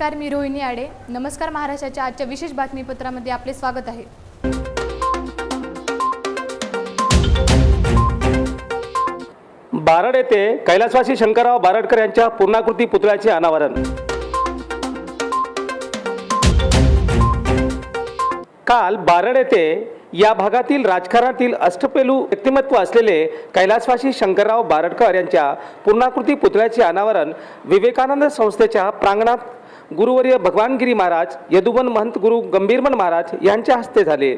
नमस्कार मी रोहिणी आडे. नमस्कार महाराष्ट्राच्या आजच्या विशेष बातमीपत्रामध्ये आपले स्वागत आहे. बारड येथे कैलासवासी शंकरराव बारडकर यांच्या पूर्णाकृती पुतळ्याचे अनावरण. काल बारड येथे या भागातील राजकारणातील अष्टपेलू व्यक्तिमत्व असलेले कैलासवासी शंकरराव बारडकर यांच्या पूर्णाकृती पुतळ्याचे अनावरण विवेकानंद संस्थेच्या प्रांगणात गुरुवर्य भगवानगिरी महाराज यदुवन महंत गुरु गंभीरमन महाराज यांच्या हस्ते झाले.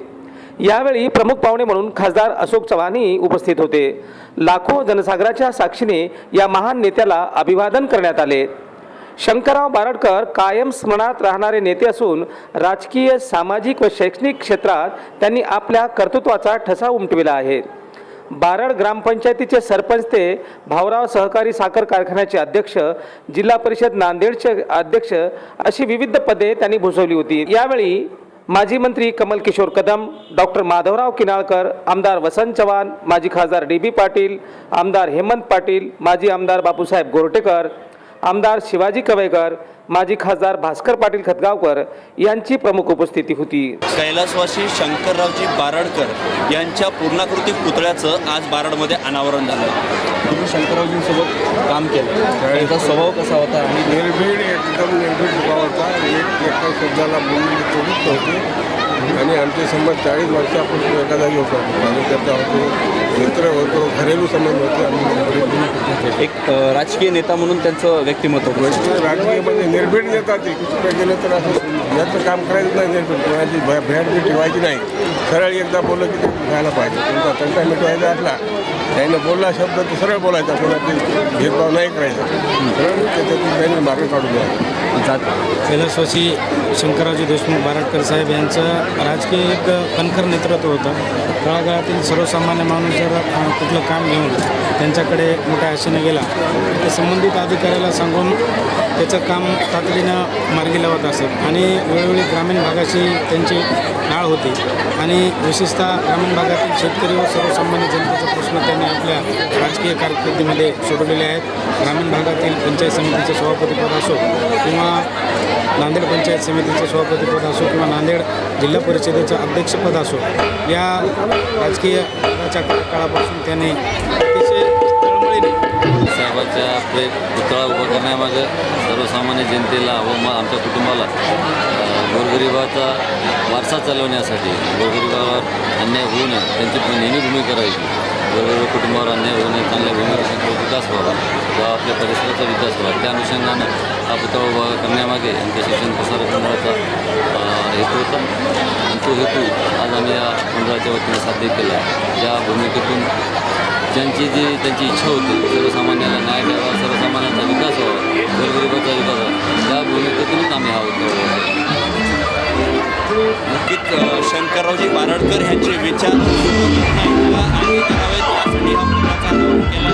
यावेळी प्रमुख पाहुणे म्हणून खासदार अशोक चव्हाणही उपस्थित होते. लाखो जनसागराच्या साक्षीने या महान नेत्याला अभिवादन करण्यात आले. शंकरराव बारडकर कायम स्मरणात राहणारे नेते असून राजकीय सामाजिक व शैक्षणिक क्षेत्रात त्यांनी आपल्या कर्तृत्वाचा ठसा उमटविला आहे. बारड ग्रामपंचायतीचे सरपंच ते भाऊराव सहकारी साखर कारखान्याचे अध्यक्ष जिल्हा परिषद नांदेडचे अध्यक्ष अशी विविध पदे त्यांनी भूषवली होती. यावेळी माजी मंत्री कमल किशोर कदम डॉक्टर माधवराव किनाळकर आमदार वसंत चव्हाण माजी खासदार डी बी पाटील आमदार हेमंत पाटील माजी आमदार बापूसाहेब गोरटेकर आमदार शिवाजी कवेकर माजी खासदार भास्कर पाटील खतगावकर यांची प्रमुख उपस्थिती होती. कैलासवासी शंकररावजी बारडकर यांच्या पूर्णाकृती पुतळ्याचं आज बारडमध्ये अनावरण झालं. शंकररावजींसोबत काम केलं. त्यांचा स्वभाव कसा होता आणि निर्भीड एकदम निर्भीड स्वभाव होता. एक एका शब्दाला बोललेली तोडीत नव्हते आणि आमचे संबंध चाळीस वर्षापासून एका जागी होतो आणि त्याचा होतो मित्र होतो घरेलू संबंध होते. आम्ही एक राजकीय नेता म्हणून त्यांचं व्यक्तिमत्व होतं. वैष्णव राजकीयमध्ये निर्भीड नेता ते. कुठे गेलं तर असं याचं काम करायचं नाही निर्भीड. कोणाची भेट बी ठेवायची नाही. सरळ एकदा बोललं की ते पाहिजे. तुमचा तंटा मिटवायचा असला त्याने बोलला शब्द तर सरळ बोलायचा कोणाची भेदभाव नाही करायचा. सरळ त्याच्यातून त्यांनी मार्ग काढून द्यायचा जात कैलासवासी शंकररावजी देशमुख बाराटकर साहेब यांचं राजकीय एक कणखर नेतृत्व होतं. तळागाळातील सर्वसामान्य माणूस जर कुठलं काम घेऊन त्यांच्याकडे मोठ्या आशेने गेला तर संबंधित अधिकाऱ्याला सांगून त्याचं काम तातडीनं मार्गी लावत असत. आणि वेळोवेळी ग्रामीण भागाशी त्यांची नाळ होती. आणि विशेषतः ग्रामीण भागातील शेतकरी व सर्वसामान्य जनतेचा प्रश्न त्यांनी आपल्या राजकीय कारकिर्दीमध्ये सोडवलेले आहेत. ग्रामीण भागातील पंचायत समितीचे सभापतीपद असो किंवा नांदेड पंचायत समितीचं सभापतीपद असो किंवा नांदेड जिल्हा परिषदेचं अध्यक्षपद असो या राजकीय काळापासून त्यांनी साहेबाच्या आपले पुतळा उभा करण्यामागं सर्वसामान्य जनतेला व मग आमच्या कुटुंबाला गोरगरिबाचा वारसा चालवण्यासाठी गोरगरिबावर अन्याय होऊ नये त्यांची नेहमी भूमिका राहायची. गोरगरीब कुटुंबावर अन्याय होऊ नये चांगल्या भूमिकेचा विकास व्हावा किंवा आपल्या परिसराचा विकास व्हावा. त्या अनुषंगानं हा पुतळा उभा करण्यामागे आमच्या शिक्षण प्रसार केंद्राचा हेतू होता. आणि तो हेतू आज आम्ही या मंडळाच्या वतीने साध्य केला ज्या भूमिकेतून ज्यांची जी त्यांची इच्छा होती सर्वसामान्याला न्याय द्यावा सर्वसामान्यांचा विकास व्हावा गोरगरिबाचा विकास व्हावा त्या भूमिकेतूनच आम्ही हा उत्तर नक्कीच शंकररावजी बारडकर यांचे विचार आणि करावेत यासाठी हा केला.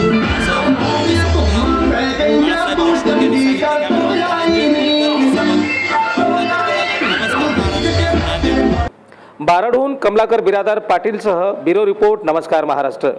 बारडहून कमलाकर बिरादार पाटीलसह ब्युरो रिपोर्ट नमस्कार महाराष्ट्र.